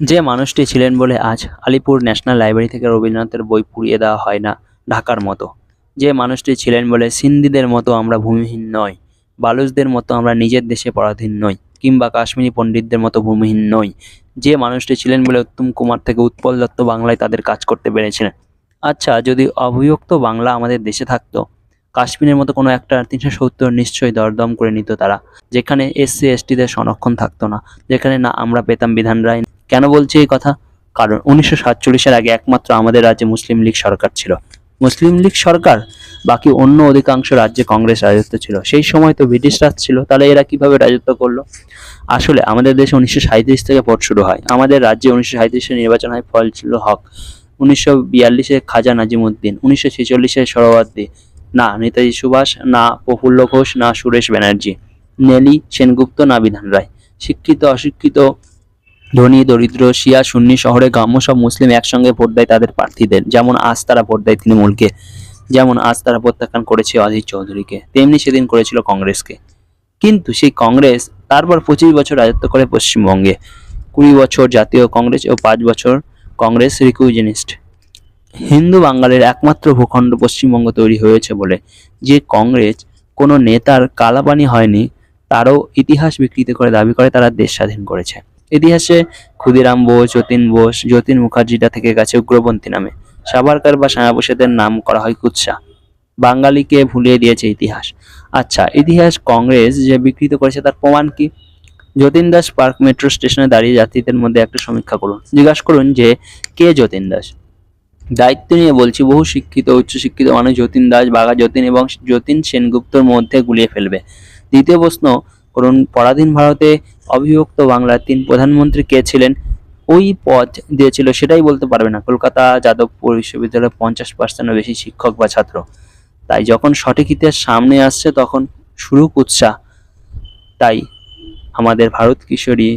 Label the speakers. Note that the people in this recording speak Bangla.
Speaker 1: যে মানুষটি ছিলেন বলে আজ আলিপুর ন্যাশনাল লাইব্রেরি থেকে রবীন্দ্রনাথের বই পুড়িয়ে দেওয়া হয় না ঢাকার মতো। যে মানুষটি ছিলেন বলে সিন্ধিদের মতো আমরা ভূমিহীন নই, বালুচদের মতো আমরা নিজের দেশে পরাধীন নই, কিংবা কাশ্মীরি পণ্ডিতদের মতো ভূমিহীন নই। যে মানুষটি ছিলেন বলে উত্তম কুমার থেকে উৎপল দত্ত বাংলায় তাদের কাজ করতে পেরেছিলেন। আচ্ছা যদি অভিযুক্ত বাংলা আমাদের দেশে থাকতো, কাশ্মীরের মতো কোনো একটা তিনশো সত্তর নিশ্চয়ই দরদম করে নিত তারা, যেখানে এসসি, এসটিদের সংরক্ষণ থাকতো না, যেখানে না আমরা পেতাম বিধান রায় কেন বলছি এই কথা? কারণ উনিশশো সাতচল্লিশের আগে একমাত্র আমাদের রাজ্যে মুসলিম লীগ সরকার ছিল। মুসলিম লীগ সরকার বাকি অন্য অধিকাংশ রাজ্যে কংগ্রেস রাজত্ব ছিল। সেই সময় তো ব্রিটিশ রাজ ছিল, তাহলে এরা কীভাবে রাজত্ব করল? আসলে আমাদের দেশে উনিশশো সাঁইত্রিশ থেকে ভোট শুরু হয়। আমাদের রাজ্যে উনিশশো সাঁইত্রিশে নির্বাচন হয়, ফল ছিল হক। উনিশশো বিয়াল্লিশে খাজা নাজিমুদ্দিন, উনিশশো ছেচল্লিশে সরওয়ার্দী না নেতাজি সুভাষ, না প্রফুল্ল ঘোষ, না সুরেশ ব্যানার্জি, নেলি, সেনগুপ্ত, না বিধান রায়। শিক্ষিত, অশিক্ষিত ধনী, দরিদ্র, শিয়া, সুন্নি শহরে গ্রাম্য সব মুসলিম একসঙ্গে ভোট দেয় তাদের প্রার্থীদের। যেমন আজ তারা ভোট দেয় তৃণমূলকে। যেমন আজ তারা প্রত্যাখ্যান করেছে অধীর চৌধুরীকে। তেমনি সেদিন করেছিল কংগ্রেসকে। কিন্তু সেই কংগ্রেস তারপর পঁচিশ বছর রাজত্ব করে পশ্চিমবঙ্গে। কুড়ি বছর জাতীয় কংগ্রেস ও পাঁচ বছর কংগ্রেস রিকুইজিনিস্ট। হিন্দু বাঙালির একমাত্র ভূখণ্ড পশ্চিমবঙ্গ তৈরি হয়েছে বলে। যে কংগ্রেস কোনো নেতার কালাপানি হয়নি, তারও ইতিহাস বিকৃত করে দাবি করে তারা দেশ স্বাধীন করেছে। ইতিহাসে ক্ষুদিরাম বোস, যতীন বোস, যতীন মুখার্জিটা থেকে গেছে উগ্রপন্থী নামে। সাভারকার বা শ্যামাপ্রসাদের নাম করা হয় কুৎসা। বাঙালিকে ভুলিয়ে দিয়েছে ইতিহাস। আচ্ছা ইতিহাস কংগ্রেস যে বিকৃত করেছে তার প্রমাণ কি? যতীন দাস পার্ক মেট্রো স্টেশনে দাঁড়িয়ে যাত্রীদের মধ্যে একটা সমীক্ষা করুন। জিজ্ঞাসা করুন যে, কে যতীন দাস? দায়িত্ব নিয়ে বলছি, বহু শিক্ষিত, উচ্চশিক্ষিত মানুষ যতীন দাস, বাঘা যতীন এবং যতীন সেনগুপ্তর মধ্যে গুলিয়ে ফেলবে। দ্বিতীয় প্রশ্ন করুন, পরাধীন ভারতে অবিভক্ত বাংলার তিন প্রধানমন্ত্রী কে ছিলেন, ওই পদ দিয়েছিল সেটাই বলতে পারবে না। কলকাতা, যাদবপুর বিশ্ববিদ্যালয়ে পঞ্চাশ পার্সেন্টও বেশি শিক্ষক বা ছাত্র। তাই যখন সঠিক ইতিহাস সামনে আসছে, তখন শুরু কুৎসা তাই আমাদের ভারত কিশোরী